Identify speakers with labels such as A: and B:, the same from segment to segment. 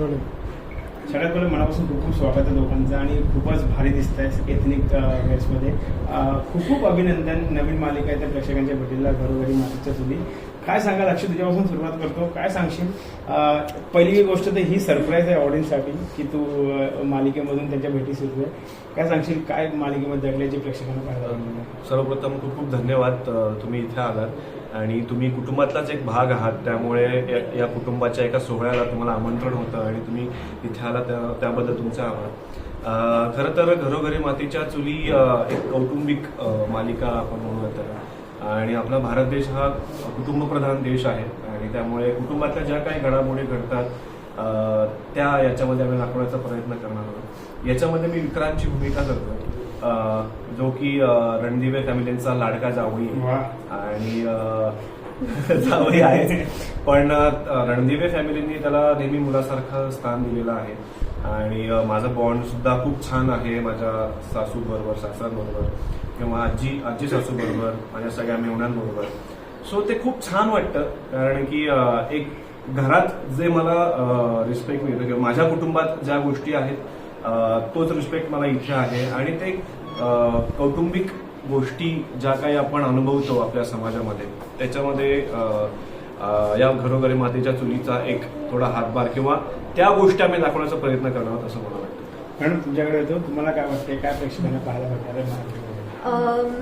A: सगळ्यात पहिले मनापासून खूप खूप स्वागत आहे दोघांचं आणि खूपच भारी दिसत आहे एथनिक वेअर्समध्ये खूप खूप अभिनंदन नवीन मालिका आहे त्या प्रेक्षकांच्या भेटीला घरोघरी मातीच्या चुली काय सांगाल अक्षय तुझ्यापासून सुरुवात करतो. काय सांगशील? पहिली गोष्ट तर ही सरप्राईज आहे ऑडियन्ससाठी की तू मालिकेमधून त्यांच्या भेटी सुरू आहे काय सांगशील काय मालिकेमध्ये दडले जे प्रेक्षकांना पाहायला आवडेल?
B: सर्वप्रथम खूप खूप धन्यवाद तुम्ही इथे आलात. आणि तुम्ही कुटुंबातलाच एक भाग आहात त्यामुळे या- या कुटुंबाच्या एका सोहळ्याला तुम्हाला आमंत्रण होतं आणि तुम्ही तिथे आला त्या- त्याबद्दल तुमचा आभार. खरं तर घरोघरी मातीच्या चुली एक कौटुंबिक मालिका आपण म्हणूया त्याला. आणि आपला भारत देश हा कुटुंबप्रधान देश आहे आणि त्यामुळे कुटुंबातल्या ज्या काही घडामोडी घडतात त्या याच्यामध्ये आम्ही दाखवण्याचा प्रयत्न करणार आहोत. याच्यामध्ये मी विक्रांतची भूमिका करतो जो की रणदिवे फॅमिलींचा लाडका.
A: वा.
B: आणि अ, जावई आहे. पण रणदिवे फॅमिलींनी त्याला नेहमी मुलासारखं स्थान दिलेलं आहे. आणि माझं बॉन्ड सुद्धा खूप छान आहे माझ्या सासू बरोबर सासऱ्यांबरोबर किंवा आजी आजी सासू बरोबर माझ्या सगळ्या मेवण्यांबरोबर सो ते खूप छान वाटतं. कारण की एक घरात जे मला रिस्पेक्ट मिळतं किंवा माझ्या कुटुंबात ज्या गोष्टी आहेत तोच रिस्पेक्ट मला इथे आहे. आणि ते कौटुंबिक गोष्टी ज्या काही आपण अनुभवतो आपल्या समाजामध्ये त्याच्यामध्ये या घरोघरी मातीच्या चुलीचा एक थोडा हातभार किंवा त्या गोष्टी आम्ही दाखवण्याचा प्रयत्न करणार आहोत असं मला वाटतं.
A: मॅडम तुमच्याकडे येतो तुम्हाला काय वाटतंय काय प्रेक्षकांना पाहायला भेटणार?
C: अम,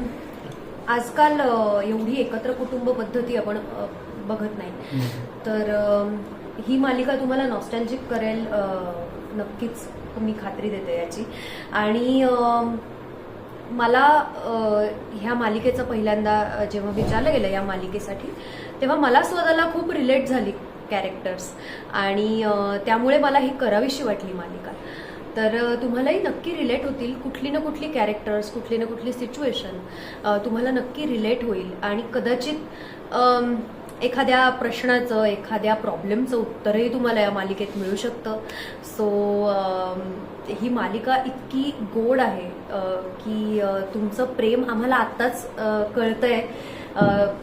C: आजकाल एवढी एकत्र कुटुंब पद्धती आपण बघत नाही. तर ही मालिका तुम्हाला नॉस्टॅल्जिक करेल नक्कीच मी खात्री देते याची. आणि मला ह्या मालिकेचं पहिल्यांदा जेव्हा विचारलं गेलं या मालिकेसाठी तेव्हा मला स्वतःला खूप रिलेट झाली कॅरेक्टर्स. आणि त्यामुळे मला ही करावीशी वाटली मालिका. तर तुम्हालाही नक्की रिलेट होतील कुठली ना कुठली कॅरेक्टर्स कुठली ना कुठली सिच्युएशन तुम्हाला नक्की रिलेट होईल. आणि कदाचित एखाद्या प्रश्नाचं एखाद्या प्रॉब्लेमचं उत्तरही तुम्हाला या मालिकेत मिळू शकतं. सो ही मालिका इतकी गोड आहे की तुमचं प्रेम आम्हाला आत्ताच कळतंय.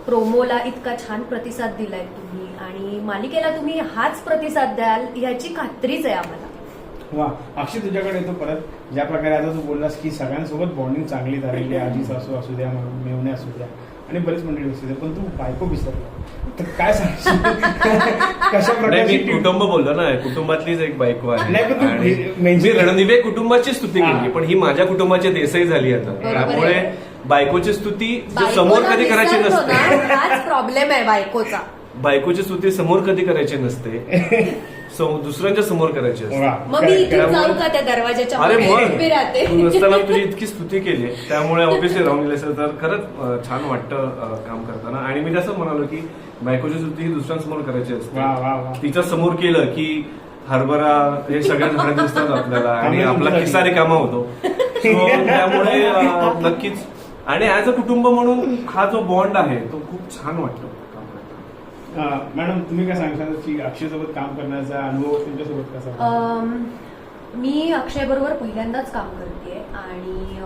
C: प्रोमोला इतका छान प्रतिसाद दिलाय तुम्ही आणि मालिकेला तुम्ही हाच प्रतिसाद द्याल याची खात्रीच आहे आम्हाला.
A: वा अक्षय तुझ्याकडे येतो परत. ज्या प्रकारे आता तू बोललास की सगळ्यांसोबत बॉन्डिंग चांगली झालेली आजी सासू असू द्या मेवणे असू द्या. आणि बरेच मंडळी द्या पण तू बायको विसरला. तर काय सांगशील? कशा
B: नाही मी
A: प्रकारची
B: कुटुंब बोललो ना. कुटुंबातलीच एक बायको आहे. रणदिवे कुटुंबाची स्तुती. केली पण ही माझ्या कुटुंबाची देसाई झाली आता. त्यामुळे. बायकोची स्तुती जे समोर कधी करायची नसते.
C: प्रॉब्लेम आहे बायकोचा.
B: बायकोची स्तुती समोर कधी करायची नसते. सम- दुसऱ्यांच्या समोर करायची असते.
A: वा,
C: मग मी
A: correct.
C: इथून जाऊ
B: त्यामुळे-
C: का त्या दरवाजाच्या
B: अरे
C: मागे. उभी
B: मग
C: राहते.
B: तू नसताना तुझी इतकी स्तुती केली. त्यामुळे ऑब्व्हियसली राहून गेले असेल तर खरंच अं, छान वाटतं अं, काम करताना. आणि मी जसं म्हणालो की बायकोची स्तुती ही दुसऱ्यांसमोर करायची
A: वा
B: असते.
A: वा वा
B: तिच्या समोर केलं की हरभरा हे सगळ्या झाडं दिसतात आपल्याला आणि आपला खिस्सा रिकामा होतो. So, त्यामुळे अं, नक्कीच. आणि ऍज अ कुटुंब म्हणून हा जो बॉन्ड आहे तो खूप छान वाटतो.
A: मॅडम तुम्ही काय सांगशाल की अक्षय सोबत काम करण्याचा अनुभव तुमच्यासोबत कसा
C: मी अक्षय बरोबर पहिल्यांदाच काम करते आणि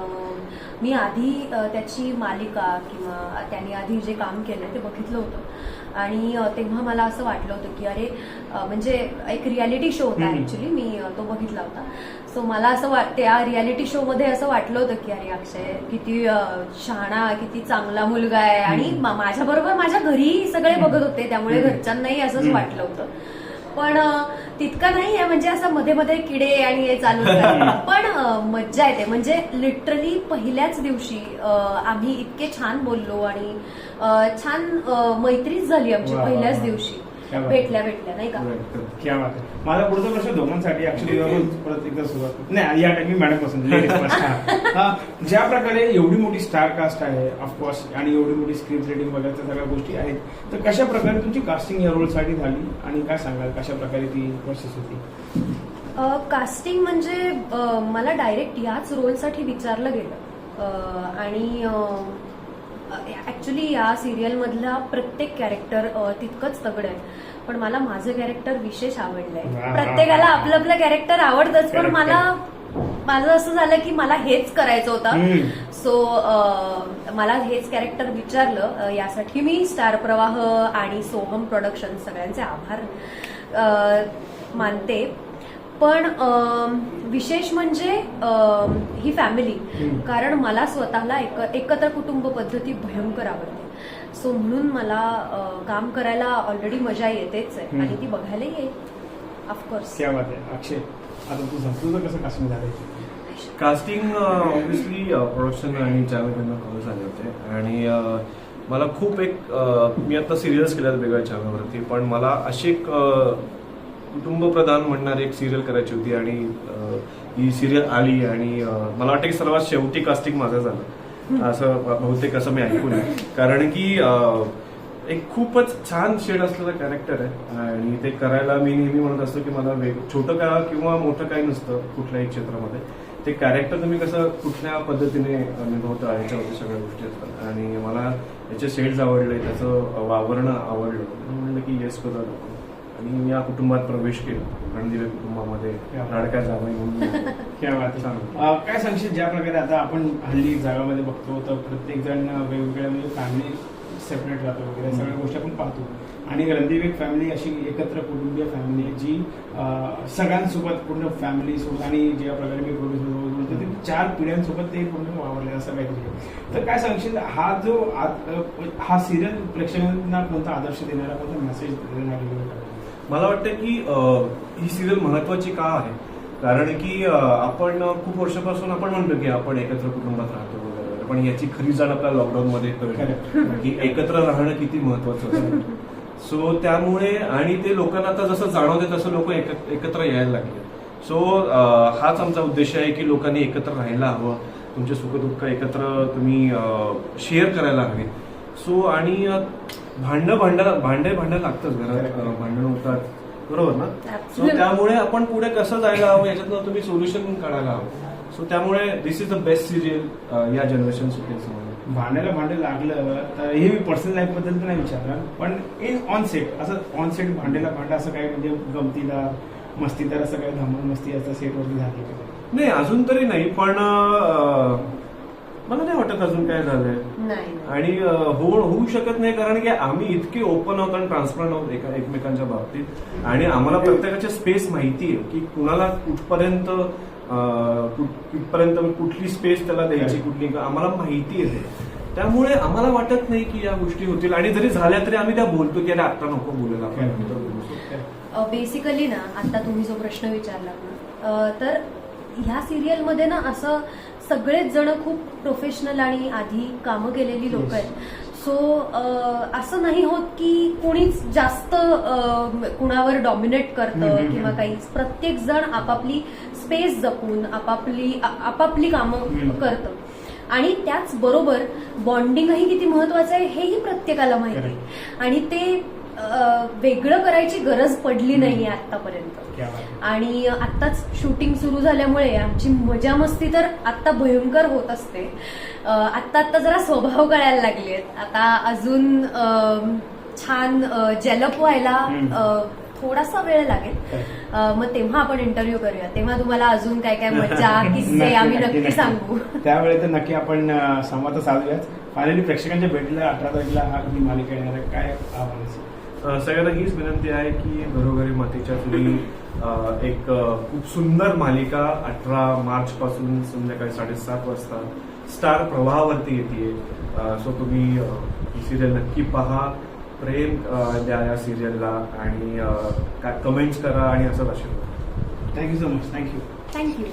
C: मी आधी त्याची मालिका किंवा त्याने आधी जे काम केलं ते बघितलं होतं आणि तेव्हा मला असं वाटलं होतं की अरे म्हणजे एक रियालिटी शो होता. ऍक्च्युली मी तो बघितला होता सो मला असं वाट त्या रियालिटी शो मध्ये असं वाटलं होतं की अरे अक्षय किती शहाणा किती चांगला मुलगा आहे आणि
A: हम्म.
C: माझ्या बरोबर माझ्या घरी सगळे बघत होते त्यामुळे. घरच्यांनाही असंच. वाटलं होतं पण तितकं नाही आहे म्हणजे असं मध्ये मध्ये किडे आणि हे चालू. पण मज्जा येते म्हणजे लिटरली पहिल्याच दिवशी आम्ही इतके छान बोललो आणि छान मैत्रीच झाली आमची पहिल्याच. दिवशी. भेटल्या भेटल्या नाही का?
A: क्या बात आहे माझा पुढचा प्रश्न दोघांसाठी. ऍक्च्युली परत एकदा सुरुवात. नाही या टाइमी मॅडम. हा. हा, ज्या प्रकारे एवढी मोठी स्टार कास्ट आहे ऑफकोर्स आणि एवढी मोठी स्क्रिप्ट रेटिंग वगैरे त्या सगळ्या गोष्टी आहेत तर कशा प्रकारे तुमची कास्टिंग या रोलसाठी झाली? आणि काय सांगाल? कशा प्रकारे ती प्रोसेस होती?
C: कास्टिंग म्हणजे मला डायरेक्ट याच रोलसाठी विचारलं गेलं. अ, आणि ऍक्च्युली या सिरियलमधला प्रत्येक कॅरेक्टर तितकंच तगड आहे. पण मला माझं कॅरेक्टर विशेष आवडलंय. प्रत्येकाला आपलं आपलं कॅरेक्टर आवडतंच पण मला माझं असं झालं की मला हेच करायचं होतं. सो मला हेच कॅरेक्टर विचारलं यासाठी मी स्टार प्रवाह आणि सोहम प्रोडक्शन सगळ्यांचे आभार मानते. पण विशेष म्हणजे ही फॅमिली. कारण मला स्वतःला एक एकत्र कुटुंब पद्धती भयंकर आवडते. सो म्हणून मला काम करायला ऑलरेडी मजा येतेच आहे. आणि ती बघायला येईल. ऑफकोर्स
A: क्या बात आहे अक्षय आता तू सांग तुझं कसं कास्टिंग झालंय?
B: कास्टिंग ऑब्विसली प्रोडक्शन आणि यांना कॉल झाले होते. आणि मला खूप एक मी आता सिरियल्स केल्यात वेगळ्या चॅनलवरती पण मला अशी एक कुटुंबप्रधान म्हणणारी एक सिरियल करायची होती आणि ही सिरियल आली आणि मला वाटतं की सर्वात शेवटी कास्टिंग माझं झालं. असं बहुतेक असं मी ऐकून. कारण की एक खूपच छान शेड असलेलं कॅरेक्टर आहे आणि ते करायला मी नेहमी म्हणत असतो की मला वेग छोटं का किंवा मोठं काही नसतं कुठल्याही क्षेत्रामध्ये. ते कॅरेक्टर तुम्ही कसं कुठल्या पद्धतीने निभवता याच्यावरती सगळ्या गोष्टी असतात. आणि मला याचे शेड्स आवडले त्याचं वावरणं आवडलं. म्हणलं की येस आपण. आणि मी या कुटुंबात प्रवेश केला. रणदिवे कुटुंबामध्ये लाडक्या जावई म्हणून.
A: क्या सांगशील ज्या प्रकारे आता आपण हल्ली जगामध्ये बघतो तर प्रत्येक जण वेगवेगळ्या म्हणजे फॅमिली सेपरेट राहतो वगैरे सगळ्या गोष्टी आपण पाहतो. आणि रणदीप फॅमिली अशी एकत्र कुटुंबीय फॅमिली आहे जी सगळ्यांसोबत पूर्ण फॅमिली सोबत आणि ज्या प्रकारे मी प्रोड्युसर बोलतो ते चार पिढ्यांसोबत ते पूर्ण वावरले असं काहीतरी. तर काय सांगशील हा जो हा सिरियल प्रेक्षकांना कोणता आदर्श देणारा कोणता मेसेज देणारा
B: मला वाटतं की ही सिरियल महत्वाची का आहे? कारण की आपण खूप वर्षापासून आपण म्हणतो की आपण एकत्र कुटुंबात राहतो वगैरे. पण याची खरी जाण आपल्या लॉकडाऊन मध्ये कळली की एकत्र राहणं किती महत्वाचं असतं. सो त्यामुळे आणि ते लोकांना आता जसं जाणवते तसं लोक एकत्र यायला लागले. सो हाच आमचा उद्देश आहे की लोकांनी एकत्र राहायला हवं. तुमचे सुखदुःख एकत्र तुम्ही शेअर करायला हवे. सो आणि भांडणं भांडण भांडे भांडण लागतंच घरात. भांडणं होतात. बरोबर ना? सो. त्यामुळे आपण पुढे कसं जायला हवं याच्यातनं तुम्ही सोल्युशन काढायला हवं. सो त्यामुळे this is the best serial या जनरेशन सिरियल
A: भांडायला भांडे लागलं तर हे मी पर्सनल लाईफबद्दल तर नाही विचारलं पण इन ऑन सेट असं ऑन सेट भांडेला भांडा असं काही म्हणजे गमतीदार मस्तीदार असं काही धमाल मस्ती असं सेटवरती झाली
B: नाही. अजून तरी नाही पण मला नाही वाटत अजून काय झालंय.
C: नाही
B: आणि होऊ होऊ शकत नाही कारण की आम्ही इतके ओपन आहोत आणि ट्रान्सपरंट आहोत एका एकमेकांच्या बाबतीत. आणि आम्हाला प्रत्येकाच्या स्पेस माहिती आहे की कुणाला कुठपर्यंत कुठपर्यंत कुठली स्पेस त्याला द्यायची कुठली आम्हाला माहिती आहे. त्यामुळे आम्हाला वाटत नाही की या गोष्टी होतील. आणि जरी झाल्या तरी आम्ही त्या बोलतो की अरे आता नको बोलायला आपण नंतर बोलू.
C: बेसिकली ना आता तुम्ही जो प्रश्न विचारला तर ह्या सिरियलमध्ये ना असं सगळेच जण खूप प्रोफेशनल आणि आधी कामं केलेली लोक आहेत. सो असं नाही होत की कोणीच जास्त कुणावर डॉमिनेट करतं किंवा. काही प्रत्येक जण आपापली स्पेस जपून आपापली आपापली कामं. करतं. आणि त्याच बरोबर बॉन्डिंगही किती महत्वाचं आहे हेही प्रत्येकाला माहिती आहे. आणि ते वेगळं करायची गरज पडली नाहीये आतापर्यंत. आणि आत्ताच शूटिंग सुरू झाल्यामुळे आमची मजा मस्ती तर आत्ता भयंकर होत असते. आत्ता आत्ता जरा स्वभाव कळायला लागले आता अजून छान जलप व्हायला थोडासा वेळ लागेल. मग तेव्हा आपण इंटरव्ह्यू करूया. तेव्हा तुम्हाला अजून काय काय मजा किस्से आम्ही
A: नक्की.
C: सांगू.
A: त्यावेळी तर नक्की आपण संवाद साधूयाच फायनली प्रेक्षकांच्या भेटीला अठरा तारखेला हा मालिका येणार आहे? काय आव्हान
B: सगळ्यांना हीच विनंती आहे की घरोघरी मातीच्या अ, एक खूप सुंदर मालिका अठरा मार्च पासून संध्याकाळी साडेसात वाजता स्टार प्रवाहावरती येते. सो तुम्ही ही सिरियल नक्की पहा. प्रेम द्या या सिरियलला आणि काय कमेंट्स करा आणि असं आशीर्वाद.
A: Thank you so much thank you
C: thank you